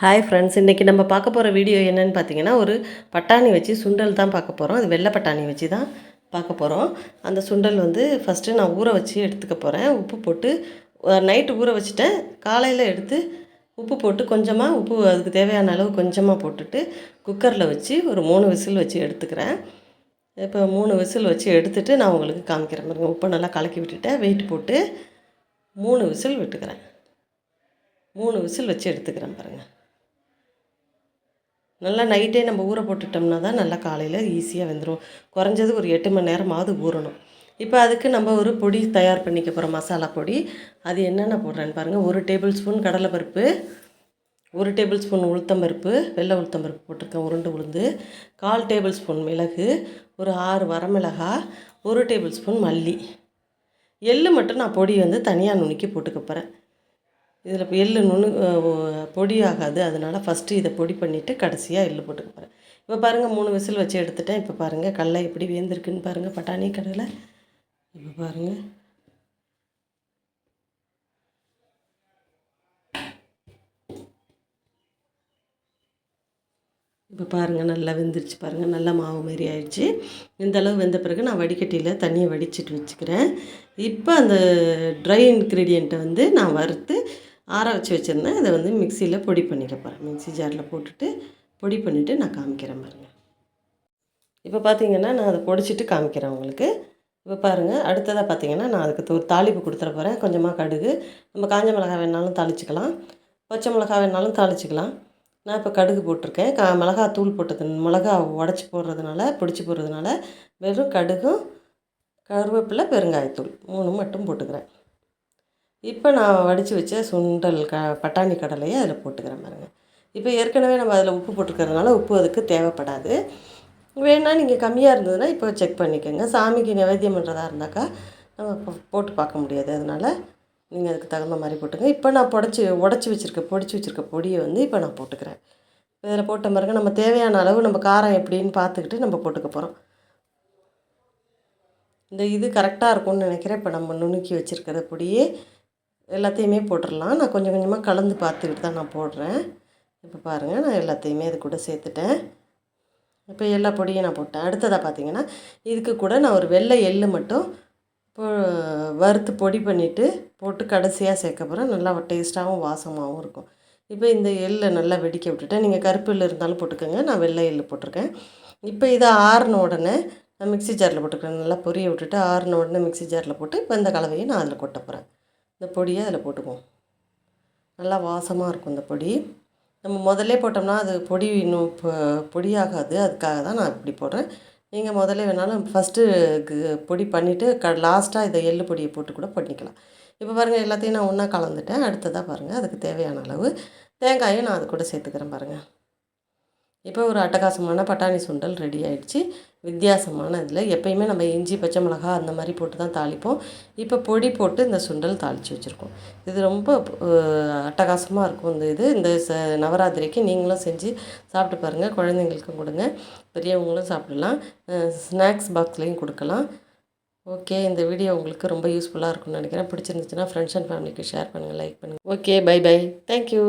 Hi friends இன்றைக்கி நம்ம பார்க்க போகிற வீடியோ என்னென்னு பார்த்தீங்கன்னா ஒரு பட்டாணி வச்சு சுண்டல் தான் பார்க்க போகிறோம் அது வெள்ளை பட்டாணி வச்சு தான் பார்க்க போகிறோம் அந்த சுண்டல் வந்து ஃபஸ்ட்டு நான் ஊற வச்சு எடுத்துக்க போகிறேன் உப்பு போட்டு நைட்டு ஊற வச்சுட்டேன். காலையில் எடுத்து உப்பு போட்டு கொஞ்சமாக உப்பு அதுக்கு தேவையான அளவு கொஞ்சமாக போட்டுட்டு குக்கரில் வச்சு ஒரு மூணு விசில் வச்சு எடுத்துக்கிறேன். இப்போ மூணு விசில் வச்சு எடுத்துகிட்டு நான் உங்களுக்கு காமிக்கிறேன் பாருங்கள் உப்பை நல்லா கலக்கி விட்டுட்டேன். வெயிட் போட்டு மூணு விசில் விட்டுக்கிறேன். மூணு விசில் வச்சு எடுத்துக்கிறேன் பாருங்கள் நல்லா நைட்டே நம்ம ஊற போட்டுட்டோம்னா தான் நல்லா காலையில் ஈஸியாக வெந்துடும் குறைஞ்சது ஒரு எட்டு மணி நேரமாவது ஊறணும். இப்போ அதுக்கு நம்ம ஒரு பொடி தயார் பண்ணிக்க போகிறோம் மசாலா பொடி. அது என்னென்ன போடுறேன்னு பாருங்கள் ஒரு டேபிள் ஸ்பூன் கடலைப்பருப்பு ஒரு டேபிள் ஸ்பூன் உளுத்தம்பருப்பு வெள்ளை உளுத்தம்பருப்பு போட்டிருக்கேன் உருண்டு உளுந்து. கால் டேபிள் ஸ்பூன் மிளகு ஒரு ஆறு வரமிளகா ஒரு டேபிள் ஸ்பூன் மல்லி. எள்ளு மட்டும் நான் பொடி வந்து தனியாக நுணுக்கி போட்டுக்க போகிறேன் இதில் இப்போ எள்ளு நுணு பொடி ஆகாது அதனால் ஃபஸ்ட்டு இதை பொடி பண்ணிவிட்டு கடைசியாக எள்ளு போட்டுக்க போகிறேன் இப்போ பாருங்கள் மூணு விசில் வச்சு எடுத்துட்டேன். இப்போ பாருங்கள் கடலை எப்படி வேந்திருக்குன்னு பாருங்கள் பட்டாணி கடலை. இப்போ பாருங்கள் இப்போ பாருங்கள் நல்லா வெந்துருச்சு பாருங்கள் நல்லா மாவு மாரி ஆயிடுச்சு. இந்த அளவு வெந்த பிறகு நான் வடிகட்டியில் தண்ணியை வடிச்சிட்டு வச்சுக்கிறேன். இப்போ அந்த ட்ரை இன்க்ரீடியண்ட்டை வந்து நான் வறுத்து ஆற வச்சு வச்சுருந்தேன். அதை வந்து மிக்சியில் பொடி பண்ணிக்க போகிறேன் மிக்ஸி ஜாரில் போட்டுட்டு பொடி பண்ணிவிட்டு நான் காமிக்கிறேன் பாருங்கள் இப்போ பார்த்தீங்கன்னா நான் அதை பொடிச்சிட்டு காமிக்கிறேன் உங்களுக்கு. இப்போ பாருங்கள் அடுத்ததாக பார்த்தீங்கன்னா நான் அதுக்கு ஒரு தாளிப்பு கொடுத்துட போகிறேன் கொஞ்சமாக கடுகு. நம்ம காஞ்ச மிளகா வேணாலும் தாளிச்சிக்கலாம். பச்சை மிளகா வேணாலும் தாளிச்சிக்கலாம். நான் இப்போ கடுகு போட்டிருக்கேன். கா மிளகா தூள் போட்டது மிளகா உடச்சி போடுறதுனால பிடிச்சி போடுறதுனால வெறும் கடுகும் கருவேப்பிலை பெருங்காயத்தூள் மூணு மட்டும் போட்டுக்கிறேன். இப்போ நான் வடித்து வச்ச சுண்டல் க பட்டாணி கடலையை அதில் போட்டுக்கிறேன் பாருங்கள் இப்போ ஏற்கனவே நம்ம அதில் உப்பு போட்டுக்கிறதுனால உப்பு அதுக்கு தேவைப்படாது. வேணால் நீங்கள் கம்மியாக இருந்ததுன்னா இப்போ செக் பண்ணிக்கோங்க. சாமிக்கு நிவேத்தியம் பண்ணுறதா இருந்தாக்கா நம்ம போட்டு பார்க்க முடியாது. அதனால் நீங்கள் அதுக்கு தகுந்த மாதிரி போட்டுங்க. இப்போ நான் புடச்சி உடச்சி வச்சுருக்க பொடிச்சு வச்சுருக்க பொடியை வந்து இப்போ நான் போட்டுக்கிறேன். இதில் போட்ட பிறகு நம்ம தேவையான அளவு நம்ம காரம் எப்படின்னு பார்த்துக்கிட்டு நம்ம போட்டுக்க போகிறோம் இந்த இது கரெக்டாக இருக்கும்னு நினைக்கிறேன். இப்போ நம்ம நுணுக்கி வச்சுருக்கிற பொடியே எல்லாத்தையுமே போட்டுடலாம். நான் கொஞ்சம் கொஞ்சமாக கலந்து பார்த்துக்கிட்டு தான் நான் போடுறேன். இப்போ பாருங்கள் நான் எல்லாத்தையுமே இது கூட சேர்த்துட்டேன். இப்போ எல்லா பொடியும் நான் போட்டேன். அடுத்ததாக பார்த்தீங்கன்னா இதுக்கு கூட நான் ஒரு வெள்ளை எள்ளு மட்டும் வறுத்து பொடி பண்ணிவிட்டு போட்டு கடைசியாக சேர்க்க போகிறேன் நல்லா டேஸ்ட்டாகவும் வாசமாகவும் இருக்கும். இப்போ இந்த எள்ளை நல்லா வெடிக்க விட்டுட்டேன். நீங்கள் கருப்பு எள்ளு இருந்தாலும் போட்டுக்கோங்க. நான் வெள்ளை எள்ளு போட்டிருக்கேன். இப்போ இதை ஆறின உடனே நான் மிக்ஸி ஜாரில் போட்டுக்கிறேன். நல்லா பொரிய விட்டுட்டு ஆறின உடனே மிக்ஸி ஜாரில் போட்டு இப்போ இந்த கலவையை நான் அதில் கொட்ட போகிறேன் இந்த பொடியை அதில் போட்டுக்குவோம். நல்லா வாசமாக இருக்கும் இந்த பொடி. நம்ம முதல்ல போட்டோம்னா அது பொடி இன்னும் இப்போ பொடியாகாது. அதுக்காக தான் நான் இப்படி போடுறேன். நீங்கள் முதல்ல வேணாலும் ஃபஸ்ட்டு பொடி பண்ணிவிட்டு க லாஸ்ட்டாக இதை எள்ளு பொடியை போட்டு கூட பண்ணிக்கலாம். இப்போ பாருங்கள் எல்லாத்தையும் நான் ஒன்றா கலந்துட்டேன். அடுத்ததாக பாருங்கள் அதுக்கு தேவையான அளவு. தேங்காயும் நான் அது கூட சேர்த்துக்கிறேன் பாருங்கள் இப்போ ஒரு அட்டகாசமான பட்டாணி சுண்டல் ரெடி ஆகிடுச்சு வித்தியாசமான இதில் எப்பயுமே நம்ம இஞ்சி பச்சை மிளகா அந்த மாதிரி போட்டு தான் தாளிப்போம். இப்போ பொடி போட்டு இந்த சுண்டல் தாளித்து வச்சுருக்கோம். இது ரொம்ப அட்டகாசமாக இருக்கும் இந்த இது. இந்த ச நவராத்திரிக்கு நீங்களும் செஞ்சு சாப்பிட்டு பாருங்கள் குழந்தைங்களுக்கும் கொடுங்க. பெரியவங்களும் சாப்பிடலாம். ஸ்நாக்ஸ் பாக்ஸ்லேயும் கொடுக்கலாம். ஓகே இந்த வீடியோ உங்களுக்கு ரொம்ப யூஸ்ஃபுல்லாக இருக்கும்னு நினைக்கிறேன். பிடிச்சிருந்துச்சுன்னா ஃப்ரெண்ட்ஸ் அண்ட் ஃபேமிலிக்கு ஷேர் பண்ணுங்கள் லைக் பண்ணுங்கள் okay bye bye thank you